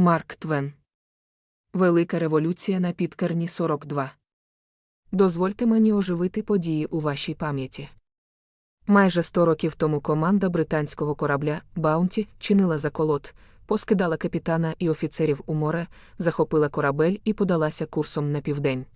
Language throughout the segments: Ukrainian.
Марк Твен. Велика революція на підкерні 42. Дозвольте мені оживити події у вашій пам'яті. Майже 100 років тому команда британського корабля Баунті чинила заколот, поскидала капітана і офіцерів у море, захопила корабель і подалася курсом на південь.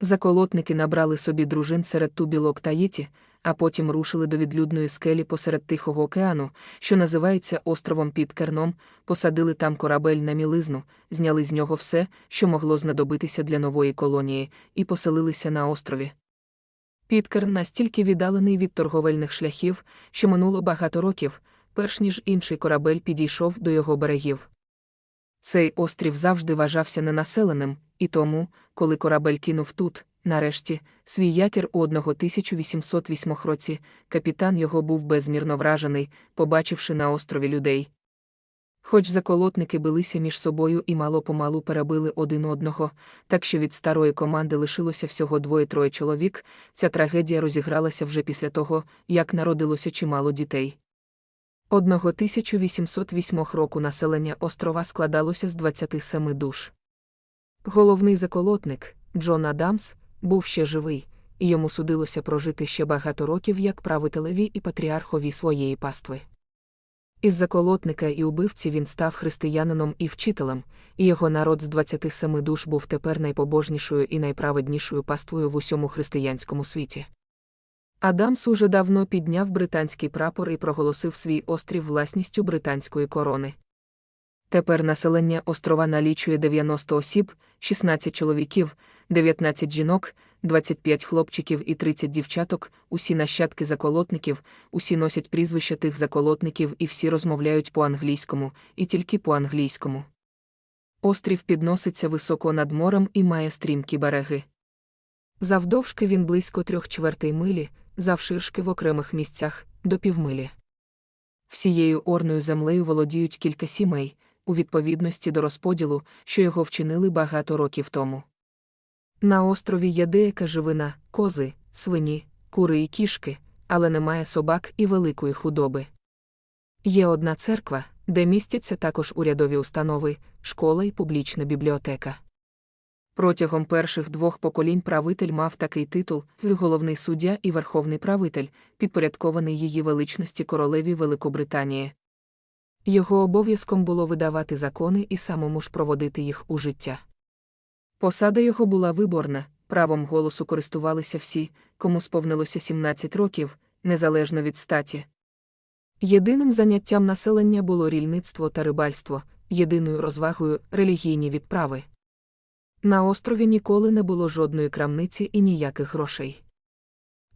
Заколотники набрали собі дружин серед тубілок Таїті, а потім рушили до відлюдної скелі посеред Тихого океану, що називається островом під керном, посадили там корабель на мілизну, зняли з нього все, що могло знадобитися для нової колонії, і поселилися на острові. Підкерн настільки віддалений від торговельних шляхів, що минуло багато років, перш ніж інший корабель підійшов до його берегів. Цей острів завжди вважався ненаселеним, і тому, коли корабель кинув тут, нарешті, свій якір у 1808 році, капітан його був безмірно вражений, побачивши на острові людей. Хоч заколотники билися між собою і мало помалу перебили один одного, так що від старої команди лишилося всього двоє-троє чоловік, ця трагедія розігралася вже після того, як народилося чимало дітей. 1808 року населення острова складалося з 27 душ. Головний заколотник, Джон Адамс, був ще живий, і йому судилося прожити ще багато років як правителеві і патріархові своєї пастви. Із заколотника і убивці він став християнином і вчителем, і його народ з 27 душ був тепер найпобожнішою і найправеднішою паствою в усьому християнському світі. Адамс уже давно підняв британський прапор і проголосив свій острів власністю британської корони. Тепер населення острова налічує 90 осіб, 16 чоловіків, 19 жінок, 25 хлопчиків і 30 дівчаток, усі нащадки заколотників, усі носять прізвища тих заколотників і всі розмовляють по-англійському, і тільки по-англійському. Острів підноситься високо над морем і має стрімкі береги. Завдовжки він близько трьох чвертей милі, завширшки в окремих місцях до півмилі. Всією орною землею володіють кілька сімей, у відповідності до розподілу, що його вчинили багато років тому. На острові є деяка живина, кози, свині, кури і кішки, але немає собак і великої худоби. Є одна церква, де містяться також урядові установи, школа і публічна бібліотека. Протягом перших двох поколінь правитель мав такий титул головний суддя і верховний правитель, підпорядкований її величності королеві Великобританії. Його обов'язком було видавати закони і самому ж проводити їх у життя. Посада його була виборна, правом голосу користувалися всі, кому сповнилося 17 років, незалежно від статі. Єдиним заняттям населення було рільництво та рибальство, єдиною розвагою релігійні відправи. На острові ніколи не було жодної крамниці і ніяких грошей.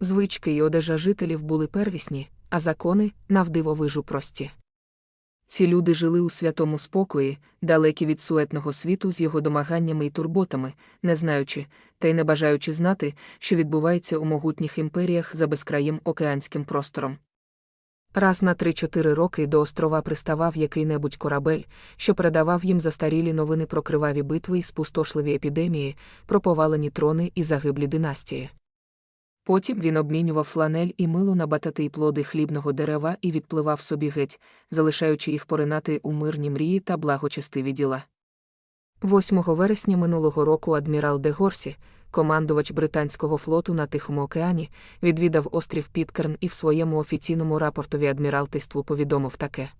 Звички й одежа жителів були первісні, а закони навдивовижу прості. Ці люди жили у святому спокої, далекі від суетного світу з його домаганнями і турботами, не знаючи, та й не бажаючи знати, що відбувається у могутніх імперіях за безкраїм океанським простором. Раз на 3-4 роки до острова приставав який-небудь корабель, що передавав їм застарілі новини про криваві битви і спустошливі епідемії, про повалені трони і загиблі династії. Потім він обмінював фланель і мило на батати плоди хлібного дерева і відпливав собі геть, залишаючи їх поринати у мирні мрії та благочестиві діла. 8 вересня минулого року адмірал де Горсі, командувач британського флоту на Тихому океані, відвідав острів Підкерн і в своєму офіційному рапортові адміралтейству повідомив таке: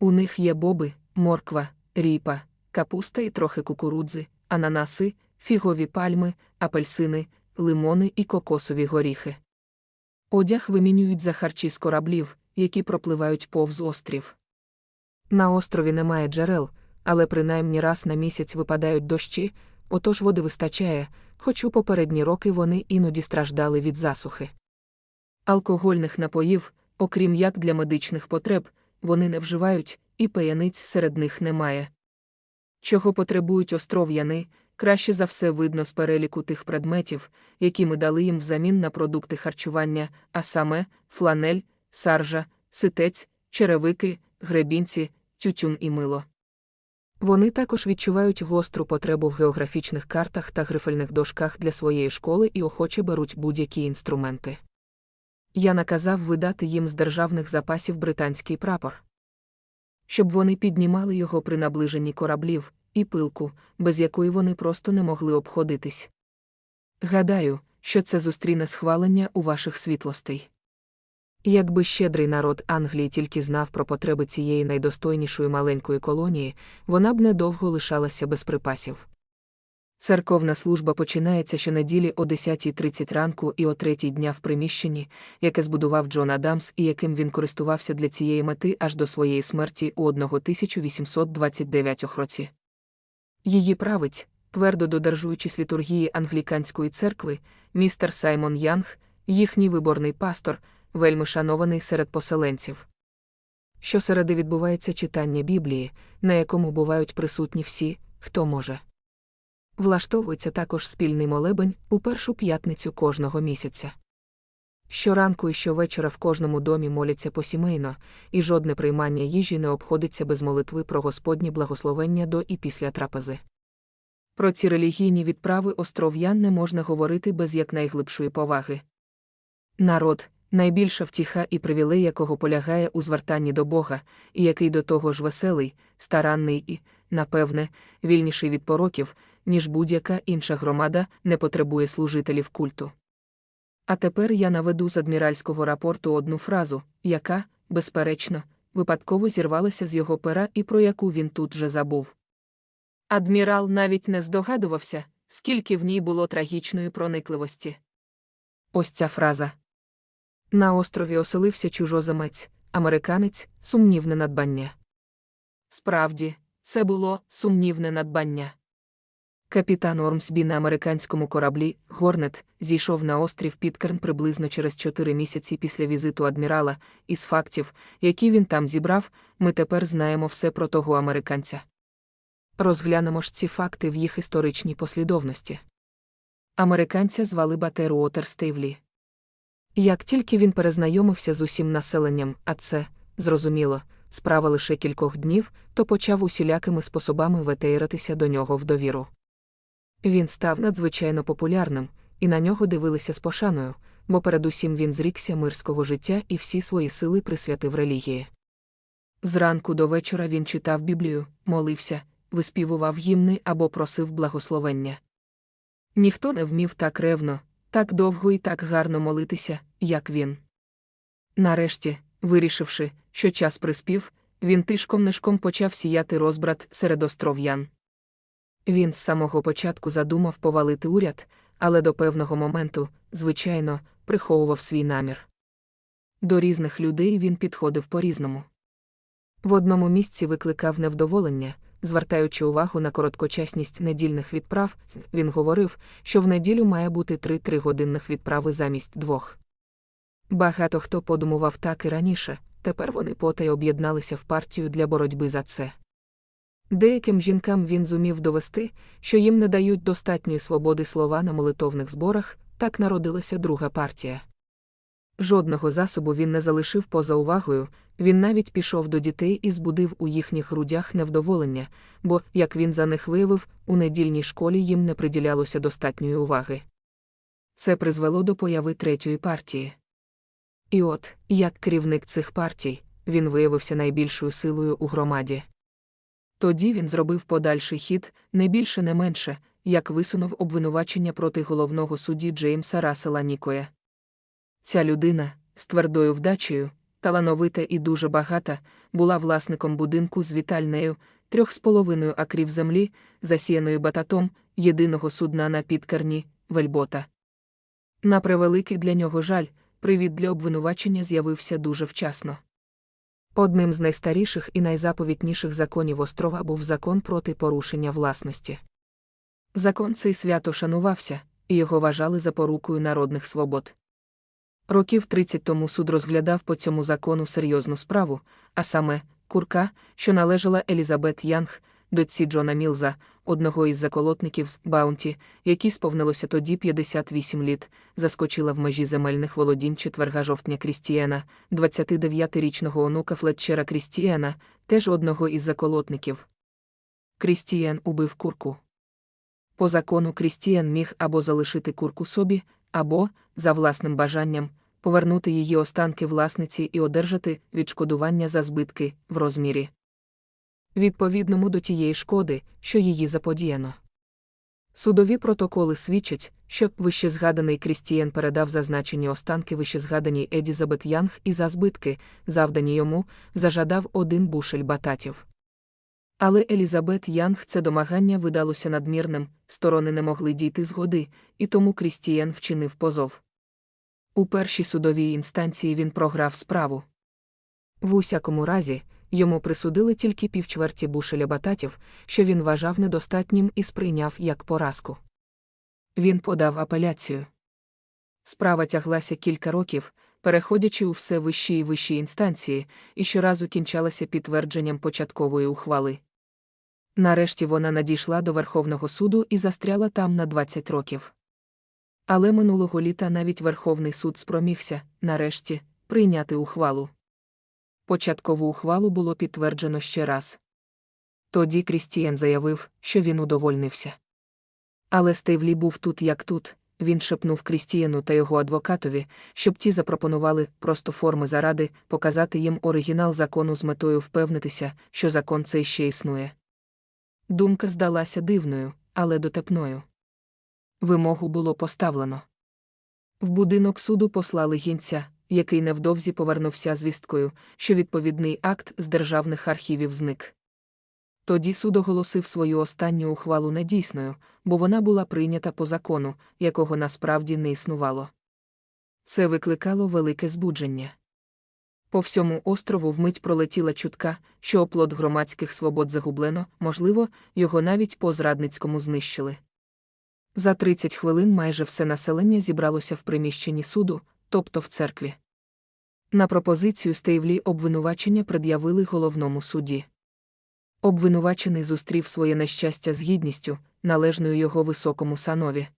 У них є боби, морква, ріпа, капуста і трохи кукурудзи, ананаси, фігові пальми, апельсини, лимони і кокосові горіхи. Одяг вимінюють за харчі з кораблів, які пропливають повз острів. На острові немає джерел, але принаймні раз на місяць випадають дощі, отож води вистачає, хоч у попередні роки вони іноді страждали від засухи. Алкогольних напоїв, окрім як для медичних потреб, вони не вживають, і пияниць серед них немає. Чого потребують остров'яни, краще за все видно з переліку тих предметів, які ми дали їм взамін на продукти харчування, а саме фланель, саржа, ситець, черевики, гребінці, тютюн і мило. Вони також відчувають гостру потребу в географічних картах та грифельних дошках для своєї школи і охоче беруть будь-які інструменти. Я наказав видати їм з державних запасів британський прапор. щоб вони піднімали його при наближенні кораблів, і пилку, без якої вони просто не могли обходитись. Гадаю, що це зустріне схвалення у ваших світлостей. Якби щедрий народ Англії тільки знав про потреби цієї найдостойнішої маленької колонії, вона б недовго лишалася без припасів. Церковна служба починається щонеділі о 10.30 ранку і о 3 дня в приміщенні, яке збудував Джон Адамс і яким він користувався для цієї мети аж до своєї смерті у 1829 році. Її править, твердо додержуючись літургії англіканської церкви, містер Саймон Янг, їхній виборний пастор, вельми шанований серед поселенців. Щосереди відбувається читання Біблії, на якому бувають присутні всі, хто може. Влаштовується також спільний молебень у першу п'ятницю кожного місяця. Щоранку і щовечора в кожному домі моляться посімейно, і жодне приймання їжі не обходиться без молитви про Господні благословення до і після трапези. Про ці релігійні відправи остров'ян не можна говорити без якнайглибшої поваги. Народ, найбільша втіха і привілей якого полягає у звертанні до Бога, і який до того ж веселий, старанний і, напевне, вільніший від пороків, ніж будь-яка інша громада не потребує служителів культу. А тепер я наведу з адміральського рапорту одну фразу, яка, безперечно, випадково зірвалася з його пера і про яку він тут же забув. Адмірал навіть не здогадувався, скільки в ній було трагічної проникливості. Ось ця фраза. На острові оселився чужоземець, американець, сумнівне надбання. Справді, це було сумнівне надбання. Капітан Ормсбі на американському кораблі Горнет зійшов на острів Підкерн приблизно через чотири місяці після візиту адмірала, із фактів, які він там зібрав, ми тепер знаємо все про того американця. Розглянемо ж ці факти в їх історичній послідовності. Американця звали Батеру Отерстейвлі. Як тільки він перезнайомився з усім населенням, а це, зрозуміло, справа лише кількох днів, то почав усілякими способами ветейратися до нього в довіру. Він став надзвичайно популярним, і на нього дивилися з пошаною, бо передусім він зрікся мирського життя і всі свої сили присвятив релігії. Зранку до вечора він читав Біблію, молився, виспівував гімни або просив благословення. Ніхто не вмів так ревно, так довго і так гарно молитися, як він. Нарешті, вирішивши, що час приспів, він тишком нишком почав сіяти розбрат серед остров'ян. Він з самого початку задумав повалити уряд, але до певного моменту, звичайно, приховував свій намір. До різних людей він підходив по різному. В одному місці викликав невдоволення, звертаючи увагу на короткочасність недільних відправ, він говорив, що в неділю має бути три тригодинних відправи замість двох. Багато хто подумував так і раніше, тепер вони потай об'єдналися в партію для боротьби за це. Деяким жінкам він зумів довести, що їм не дають достатньої свободи слова на молитовних зборах, так народилася друга партія. Жодного засобу він не залишив поза увагою, він навіть пішов до дітей і збудив у їхніх грудях невдоволення, бо, як він за них виявив, у недільній школі їм не приділялося достатньої уваги. Це призвело до появи третьої партії. І от, як керівник цих партій, він виявився найбільшою силою у громаді. Тоді він зробив подальший хід, не більше не менше, як висунув обвинувачення проти головного судді Джеймса Рассела Нікоя. Ця людина, з твердою вдачею, талановита і дуже багата, була власником будинку з вітальнею, трьох з половиною акрів землі, засіяною бататом, єдиного судна на підкарні, вельбота. На превеликий для нього жаль, привід для обвинувачення з'явився дуже вчасно. Одним з найстаріших і найзаповітніших законів острова був закон проти порушення власності. Закон цей свято шанувався, і його вважали запорукою народних свобод. Років 30 тому суд розглядав по цьому закону серйозну справу, а саме, курка, що належала Елізабет Янг, дочці Джона Мілза, одного із заколотників з Баунті, який сповнилося тоді 58 літ, заскочила в межі земельних володінь 4 жовтня Крістіена, 29-річного онука Флетчера Крістіена, теж одного із заколотників. Крістіен убив курку. По закону Крістіен міг або залишити курку собі, або, за власним бажанням, повернути її останки власниці і одержати відшкодування за збитки в розмірі відповідному до тієї шкоди, що її заподіяно. Судові протоколи свідчать, що вищезгаданий Крістієн передав зазначені останки вищезгаданій Едізабет Янг і за збитки, завдані йому, зажадав один бушель бататів. Але Елізабет Янг це домагання видалося надмірним, сторони не могли дійти згоди, і тому Крістієн вчинив позов. У першій судовій інстанції він програв справу. В усякому разі, йому присудили тільки півчверті бушеля бататів, що він вважав недостатнім і сприйняв як поразку. Він подав апеляцію. Справа тяглася кілька років, переходячи у все вищі і вищі інстанції, і щоразу кінчалася підтвердженням початкової ухвали. Нарешті вона надійшла до Верховного суду і застряла там на 20 років. Але минулого літа навіть Верховний суд спромігся, нарешті, прийняти ухвалу. Початкову ухвалу було підтверджено ще раз. Тоді Крістієн заявив, що він удовольнився. Але Стейвлі був тут як тут, він шепнув Крістієну та його адвокатові, щоб ті запропонували просто форми заради показати їм оригінал закону з метою впевнитися, що закон цей ще існує. Думка здалася дивною, але дотепною. Вимогу було поставлено. В будинок суду послали гінця, який невдовзі повернувся з вісткою, що відповідний акт з державних архівів зник. Тоді суд оголосив свою останню ухвалу недійсною, бо вона була прийнята по закону, якого насправді не існувало. Це викликало велике збудження. По всьому острову вмить пролетіла чутка, що оплот громадських свобод загублено, можливо, його навіть по зрадницькому знищили. За 30 хвилин майже все населення зібралося в приміщенні суду, тобто в церкві. На пропозицію Стейвлі обвинувачення пред'явили головному суді. Обвинувачений зустрів своє нещастя з гідністю, належною його високому санові.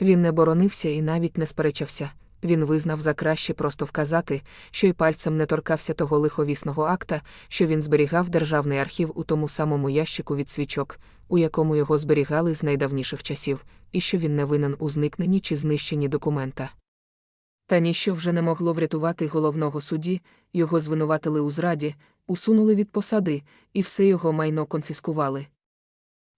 Він не боронився і навіть не сперечався, він визнав за краще просто вказати, що й пальцем не торкався того лиховісного акта, що він зберігав державний архів у тому самому ящику від свічок, у якому його зберігали з найдавніших часів, і що він не винен у зникненні чи знищенні документа. Та ніщо вже не могло врятувати головного судді, його звинуватили у зраді, усунули від посади, і все його майно конфіскували.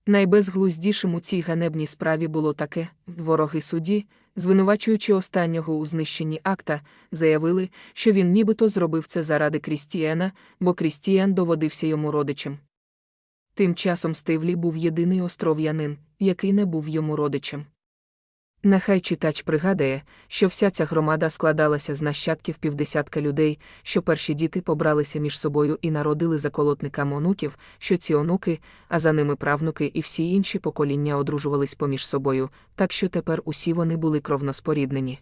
Найбезглуздішим у цій ганебній справі було таке вороги судді, звинувачуючи останнього у знищенні акта, заявили, що він нібито зробив це заради Крістіена, бо Крістіан доводився йому родичем. Тим часом Стивлі був єдиний остров'янин, який не був йому родичем. Нехай читач пригадає, що вся ця громада складалася з нащадків півдесятка людей, що перші діти побралися між собою і народили заколотникам онуків, що ці онуки, а за ними правнуки і всі інші покоління одружувались поміж собою, так що тепер усі вони були кровноспоріднені.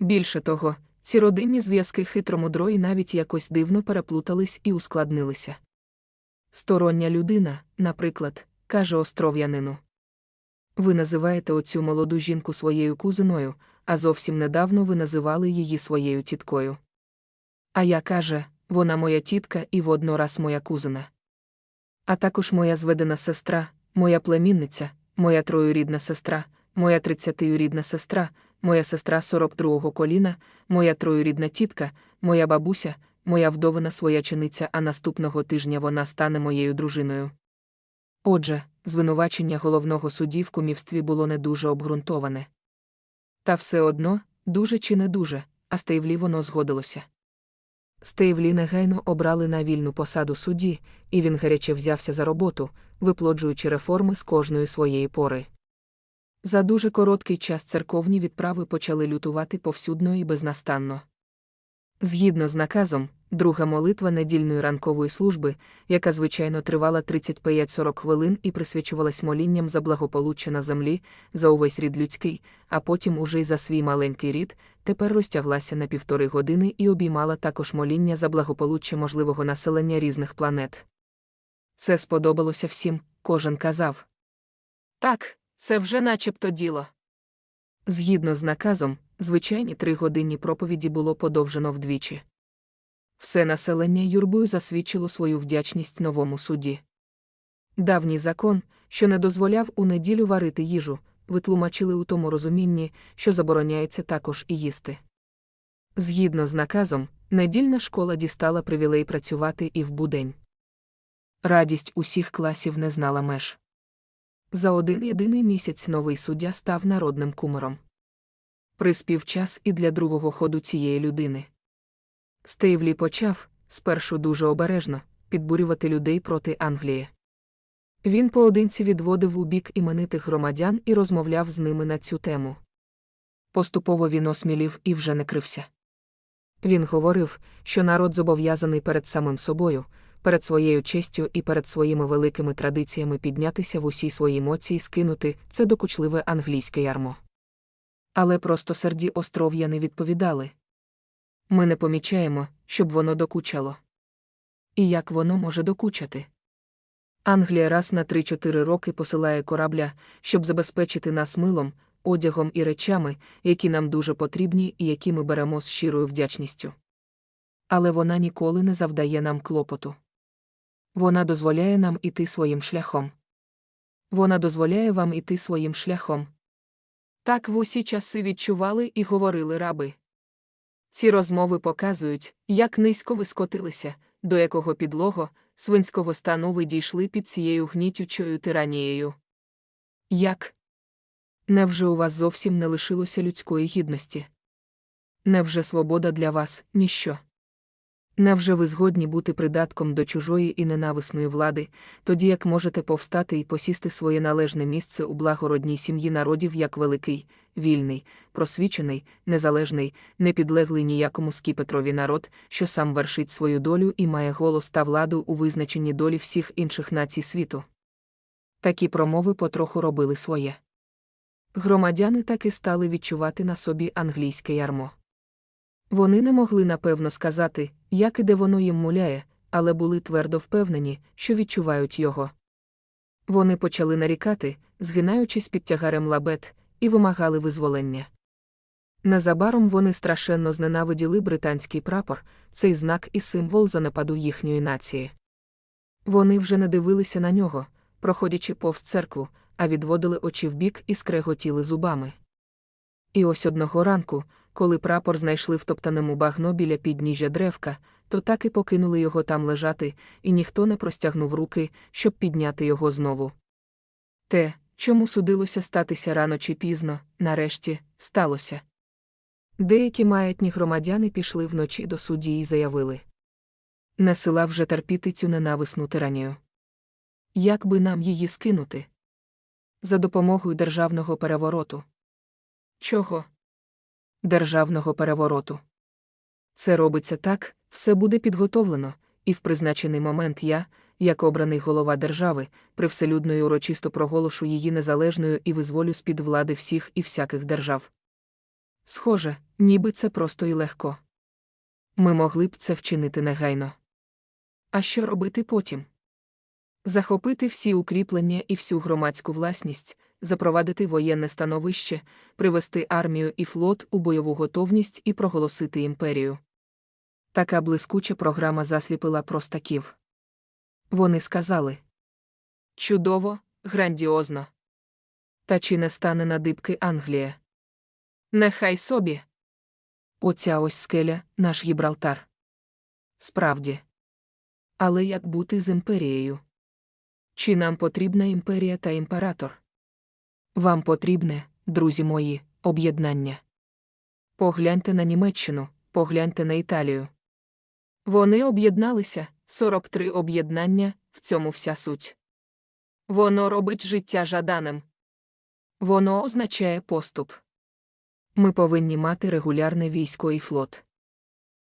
Більше того, ці родинні зв'язки хитромудро і навіть якось дивно переплутались і ускладнилися. Стороння людина, наприклад, каже остров'янину. Ви називаєте оцю молоду жінку своєю кузиною, а зовсім недавно ви називали її своєю тіткою. А я каже, вона моя тітка і воднораз моя кузина. А також моя зведена сестра, моя племінниця, моя троюрідна сестра, моя тридцятиюрідна сестра, моя сестра сорок другого коліна, моя троюрідна тітка, моя бабуся, моя вдовина своячениця, а наступного тижня вона стане моєю дружиною. Отже, звинувачення головного судді в кумівстві було не дуже обґрунтоване. Та все одно, дуже чи не дуже, а Стейвлі воно згодилося. Стейвлі негайно обрали на вільну посаду судді, і він гаряче взявся за роботу, виплоджуючи реформи з кожної своєї пори. За дуже короткий час церковні відправи почали лютувати повсюдно і безнастанно. Згідно з наказом, друга молитва недільної ранкової служби, яка звичайно тривала 35-40 хвилин і присвячувалась молінням за благополуччя на землі, за увесь рід людський, а потім уже й за свій маленький рід, тепер розтяглася на півтори години і обіймала також моління за благополуччя можливого населення різних планет. Це сподобалося всім, кожен казав. Так, це вже начебто діло. Згідно з наказом, звичайні тригодинні проповіді було подовжено вдвічі. Все населення юрбою засвідчило свою вдячність новому суді. Давній закон, що не дозволяв у неділю варити їжу, витлумачили у тому розумінні, що забороняється також і їсти. Згідно з наказом, недільна школа дістала привілей працювати і в будень. Радість усіх класів не знала меж. За один єдиний місяць новий суддя став народним кумиром. Приспів час і для другого ходу цієї людини. Стейвлі почав, спершу дуже обережно, підбурювати людей проти Англії. Він поодинці відводив у бік іменитих громадян і розмовляв з ними на цю тему. Поступово він осмілів і вже не крився. Він говорив, що народ зобов'язаний перед самим собою, перед своєю честю і перед своїми великими традиціями піднятися в усі свої емоції, скинути це докучливе англійське ярмо. Але просто серді остров'я не відповідали. Ми не помічаємо, щоб воно докучало. І як воно може докучати? Англія раз на 3-4 роки посилає корабля, щоб забезпечити нас милом, одягом і речами, які нам дуже потрібні і які ми беремо з щирою вдячністю. Але вона ніколи не завдає нам клопоту. Вона дозволяє нам іти своїм шляхом. Вона дозволяє вам іти своїм шляхом. Так в усі часи відчували і говорили раби. Ці розмови показують, як низько ви скотилися, до якого підлого, свинського стану ви дійшли під цією гнітючою тиранією. Як? Невже у вас зовсім не лишилося людської гідності? Невже свобода для вас ніщо? Невже ви згодні бути придатком до чужої і ненависної влади, тоді як можете повстати і посісти своє належне місце у благородній сім'ї народів як великий, вільний, просвічений, незалежний, непідлеглий ніякому скіпетрові народ, що сам вершить свою долю і має голос та владу у визначенні долі всіх інших націй світу? Такі промови потроху робили своє. Громадяни таки стали відчувати на собі англійське ярмо. Вони не могли напевно сказати, як і де воно їм муляє, але були твердо впевнені, що відчувають його. Вони почали нарікати, згинаючись під тягарем лабет, і вимагали визволення. Незабаром вони страшенно зненавиділи британський прапор, цей знак і символ занепаду їхньої нації. Вони вже не дивилися на нього, проходячи повз церкву, а відводили очі вбік і скреготіли зубами. І ось одного ранку, коли прапор знайшли втоптаному багно біля підніжжя древка, то так і покинули його там лежати, і ніхто не простягнув руки, щоб підняти його знову. Те, чому судилося статися рано чи пізно, нарешті, сталося. Деякі маятні громадяни пішли вночі до судді і заявили не сила вже терпіти цю ненависну тиранію. Як би нам її скинути? За допомогою державного перевороту. Чого? Державного перевороту. Це робиться так, все буде підготовлено, і в призначений момент я, як обраний голова держави, привселюдно і урочисто проголошу її незалежною і визволю з-під влади всіх і всяких держав. Схоже, ніби це просто і легко. Ми могли б це вчинити негайно. А що робити потім? Захопити всі укріплення і всю громадську власність, запровадити воєнне становище, привести армію і флот у бойову готовність і проголосити імперію. Така блискуча програма засліпила простаків. Вони сказали Чудово, грандіозно. Та чи не стане на дибки Англія? Нехай собі. Оця ось скеля, наш Гібралтар. Справді. Але як бути з імперією? Чи нам потрібна імперія та імператор? Вам потрібне, друзі мої, об'єднання. Погляньте на Німеччину, погляньте на Італію. Вони об'єдналися, 43 об'єднання, в цьому вся суть. Воно робить життя жаданим. Воно означає поступ. Ми повинні мати регулярне військо і флот.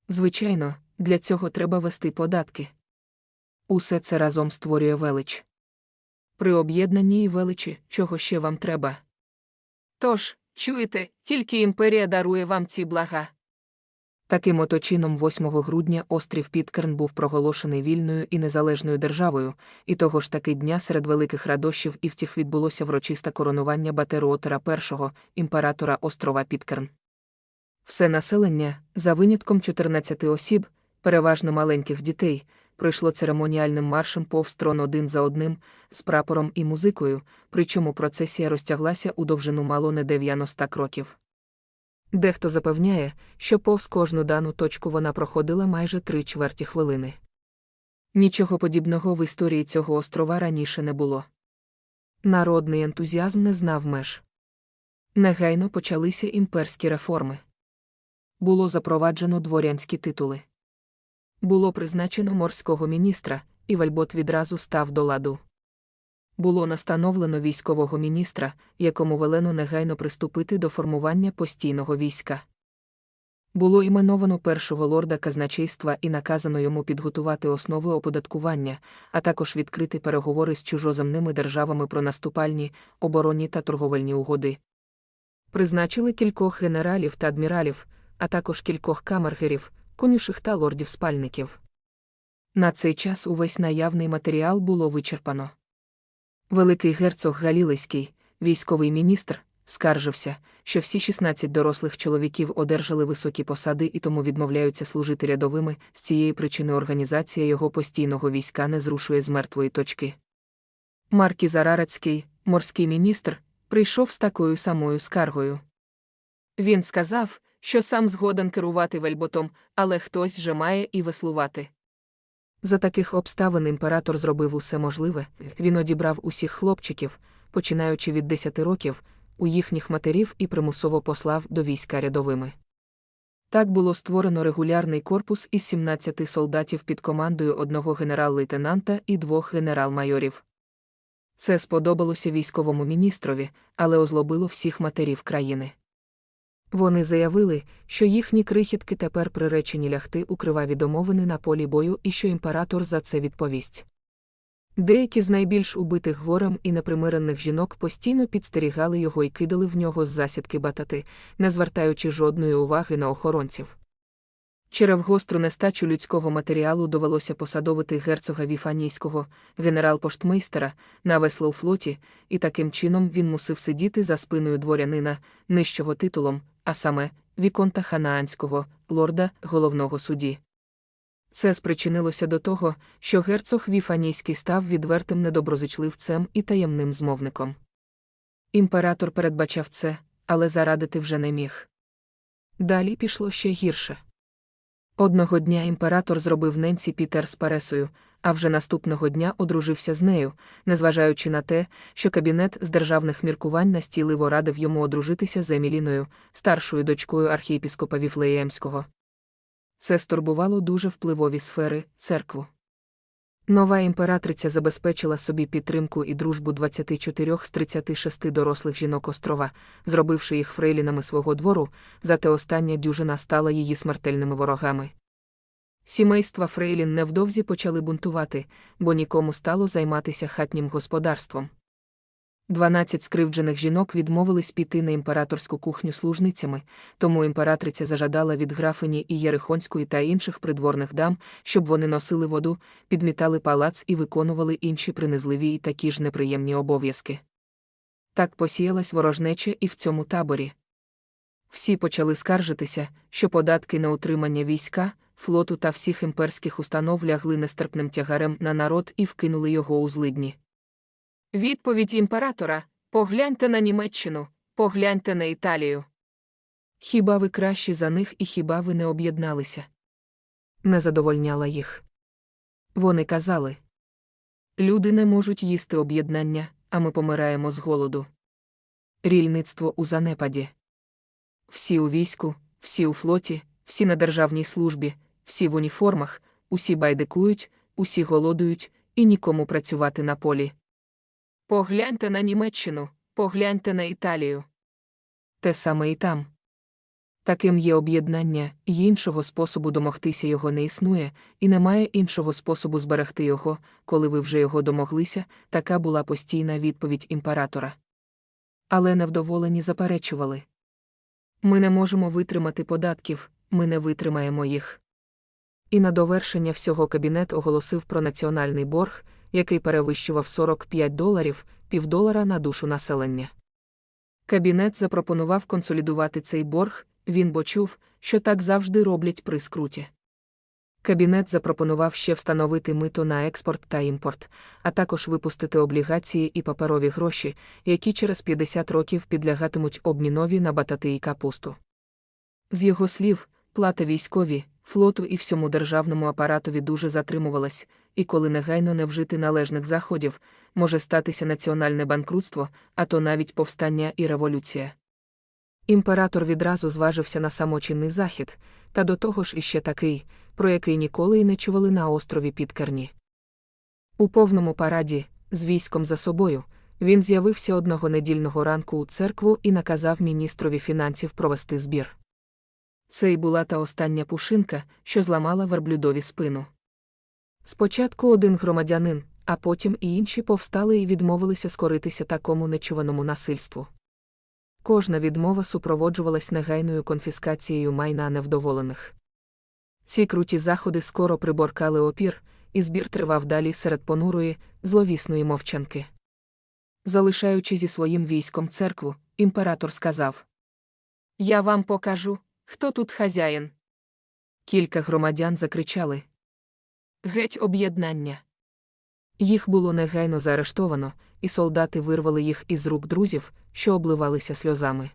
Звичайно, для цього треба вести податки. Усе це разом створює велич. При об'єднанні і величі, чого ще вам треба. Тож, чуєте, тільки імперія дарує вам ці блага. Таким ото чином 8 грудня острів Підкерн був проголошений вільною і незалежною державою, і того ж таки дня серед великих радощів і втіх відбулося врочисте коронування Батеруотера I, імператора острова Підкерн. Все населення, за винятком 14 осіб, переважно маленьких дітей, пройшло церемоніальним маршем повз трон один за одним, з прапором і музикою, причому процесія розтяглася у довжину мало не 90 кроків. Дехто запевняє, що повз кожну дану точку вона проходила майже три чверті хвилини. Нічого подібного в історії цього острова раніше не було. Народний ентузіазм не знав меж. Негайно почалися імперські реформи. Було запроваджено дворянські титули. Було призначено морського міністра, і Вальбот відразу став до ладу. Було настановлено військового міністра, якому велено негайно приступити до формування постійного війська. Було іменовано першого лорда казначейства і наказано йому підготувати основи оподаткування, а також відкрити переговори з чужоземними державами про наступальні, оборонні та торговельні угоди. Призначили кількох генералів та адміралів, а також кількох камергерів, конюших та лордів-спальників. На цей час увесь наявний матеріал було вичерпано. Великий герцог Галілейський, військовий міністр, скаржився, що всі 16 дорослих чоловіків одержали високі посади і тому відмовляються служити рядовими, з цієї причини організація його постійного війська не зрушує з мертвої точки. Маркі Зарарецький, морський міністр, прийшов з такою самою скаргою. Він сказав, що сам згоден керувати вельботом, але хтось же має і веслувати. За таких обставин імператор зробив усе можливе, він одібрав усіх хлопчиків, починаючи від 10 років, у їхніх матерів і примусово послав до війська рядовими. Так було створено регулярний корпус із 17 солдатів під командою одного генерал-лейтенанта і двох генерал-майорів. Це сподобалося військовому міністрові, але озлобило всіх матерів країни. Вони заявили, що їхні крихітки тепер приречені лягти у криваві домовини на полі бою і що імператор за це відповість. Деякі з найбільш убитих горем і непримирених жінок постійно підстерігали його і кидали в нього з засідки батати, не звертаючи жодної уваги на охоронців. Через гостру нестачу людського матеріалу довелося посадовити герцога Віфанійського, генерал-поштмейстера, на весло у флоті, і таким чином він мусив сидіти за спиною дворянина, нижчого титулом, а саме Віконта Ханаанського, лорда головного судді. Це спричинилося до того, що герцог Віфанійський став відвертим недоброзичливцем і таємним змовником. Імператор передбачав це, але зарадити вже не міг. Далі пішло ще гірше. Одного дня імператор зробив ненці Пітер з Паресою, а вже наступного дня одружився з нею, незважаючи на те, що кабінет з державних міркувань настійливо радив йому одружитися з Еміліною, старшою дочкою архієпіскопа Віфлеємського. Це стурбувало дуже впливові сфери церкву. Нова імператриця забезпечила собі підтримку і дружбу 24 з 36 дорослих жінок острова, зробивши їх фрейлінами свого двору, зате остання дюжина стала її смертельними ворогами. Сімейства Фрейлін невдовзі почали бунтувати, бо нікому стало займатися хатнім господарством. Дванадцять скривджених жінок відмовились піти на імператорську кухню служницями, тому імператриця зажадала від графині і Єрихонської та інших придворних дам, щоб вони носили воду, підмітали палац і виконували інші принизливі і такі ж неприємні обов'язки. Так посіялась ворожнеча і в цьому таборі. Всі почали скаржитися, що податки на утримання війська, флоту та всіх імперських установ лягли нестерпним тягарем на народ і вкинули його у злидні. Відповідь імператора погляньте на Німеччину, погляньте на Італію. Хіба ви кращі за них і хіба ви не об'єдналися? Не задовольняла їх. Вони казали Люди не можуть їсти об'єднання, а ми помираємо з голоду. Рільництво у занепаді. Всі у війську, всі у флоті, всі на державній службі, всі в уніформах, усі байдикують, усі голодують, і нікому працювати на полі. Погляньте на Німеччину, погляньте на Італію. Те саме і там. Таким є об'єднання, і іншого способу домогтися його не існує, і немає іншого способу зберегти його, коли ви вже його домоглися, така була постійна відповідь імператора. Але невдоволені заперечували ми не можемо витримати податків, ми не витримаємо їх. І на довершення всього кабінет оголосив про національний борг, який перевищував 45 доларів, півдолара на душу населення. Кабінет запропонував консолідувати цей борг, він бо чув, що так завжди роблять при скруті. Кабінет запропонував ще встановити мито на експорт та імпорт, а також випустити облігації і паперові гроші, які через 50 років підлягатимуть обмінові на батати і капусту. З його слів, плата військові, флоту і всьому державному апаратові дуже затримувалась, і коли негайно не вжити належних заходів, може статися національне банкрутство, а то навіть повстання і революція. Імператор відразу зважився на самочинний захід, та до того ж іще такий, про який ніколи й не чували на острові Підкерні. У повному параді, з військом за собою, він з'явився одного недільного ранку у церкву і наказав міністрові фінансів провести збір. Це й була та остання пушинка, що зламала верблюдові спину. Спочатку один громадянин, а потім і інші повстали і відмовилися скоритися такому нечуваному насильству. Кожна відмова супроводжувалась негайною конфіскацією майна невдоволених. Ці круті заходи скоро приборкали опір, і збір тривав далі серед понурої, зловісної мовчанки. Залишаючи зі своїм військом церкву, імператор сказав: Я вам покажу, хто тут хазяїн. Кілька громадян закричали Геть об'єднання. Їх було негайно заарештовано, і солдати вирвали їх із рук друзів, що обливалися сльозами.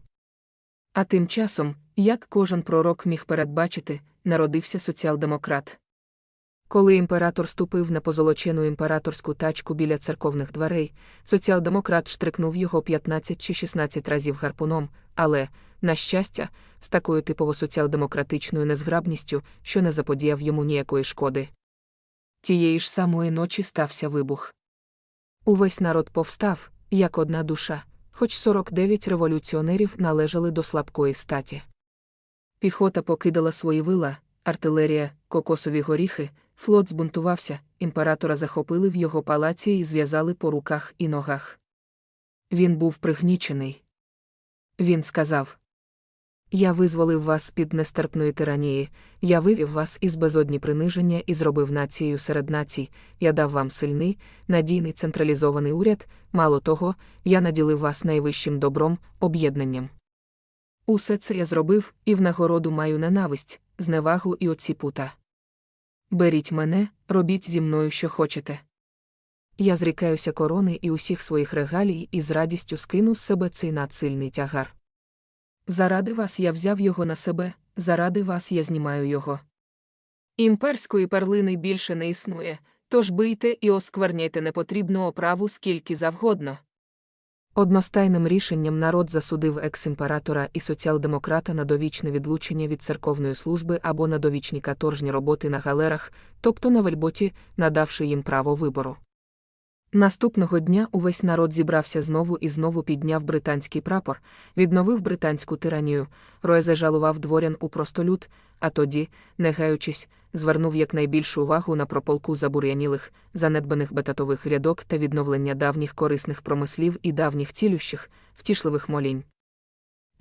А тим часом, як кожен пророк міг передбачити, народився соціал-демократ. Коли імператор ступив на позолочену імператорську тачку біля церковних дверей, соціал-демократ штрикнув його 15 чи 16 разів гарпуном, але, на щастя, з такою типово соціал-демократичною незграбністю, що не заподіяв йому ніякої шкоди. Тієї ж самої ночі стався вибух. Увесь народ повстав, як одна душа, хоч 49 революціонерів належали до слабкої статі. Піхота покидала свої вила, артилерія, кокосові горіхи, флот збунтувався, імператора захопили в його палаці і зв'язали по руках і ногах. Він був пригнічений. Він сказав Я визволив вас під нестерпної тиранії, я вивів вас із безодні приниження і зробив нацією серед націй, я дав вам сильний, надійний централізований уряд, мало того, я наділив вас найвищим добром, об'єднанням. Усе це я зробив, і в нагороду маю ненависть, зневагу і оціпута. Беріть мене, робіть зі мною, що хочете. Я зрікаюся корони і усіх своїх регалій і з радістю скину з себе цей надсильний тягар. Заради вас я взяв його на себе, заради вас я знімаю його. Імперської перлини більше не існує, тож бийте і оскверняйте непотрібну оправу скільки завгодно. Одностайним рішенням народ засудив екс-імператора і соціал-демократа на довічне відлучення від церковної служби або на довічні каторжні роботи на галерах, тобто на вельботі, надавши їм право вибору. Наступного дня увесь народ зібрався знову і знову підняв британський прапор, відновив британську тиранію, Рое зажалував дворян у простолюд, а тоді, не гаючись, звернув якнайбільшу увагу на прополку забур'янілих, занедбаних бетатових рядок та відновлення давніх корисних промислів і давніх цілющих, втішливих молінь.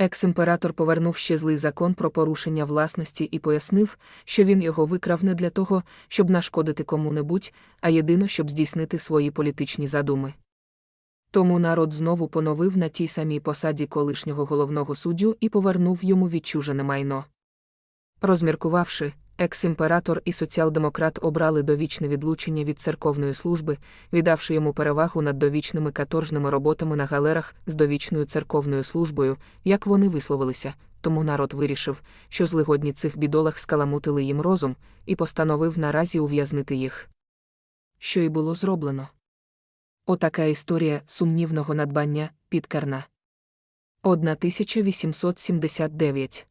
Екс-імператор повернув ще злий закон про порушення власності і пояснив, що він його викрав не для того, щоб нашкодити кому-небудь, а єдино, щоб здійснити свої політичні задуми. Тому народ знову поновив на тій самій посаді колишнього головного суддю і повернув йому відчужене майно. Розміркувавши, екс-імператор і соціал-демократ обрали довічне відлучення від церковної служби, віддавши йому перевагу над довічними каторжними роботами на галерах з довічною церковною службою, як вони висловилися, тому народ вирішив, що злигодні цих бідолах скаламутили їм розум, і постановив наразі ув'язнити їх. Що й було зроблено. Отака історія сумнівного надбання підкарна. 1879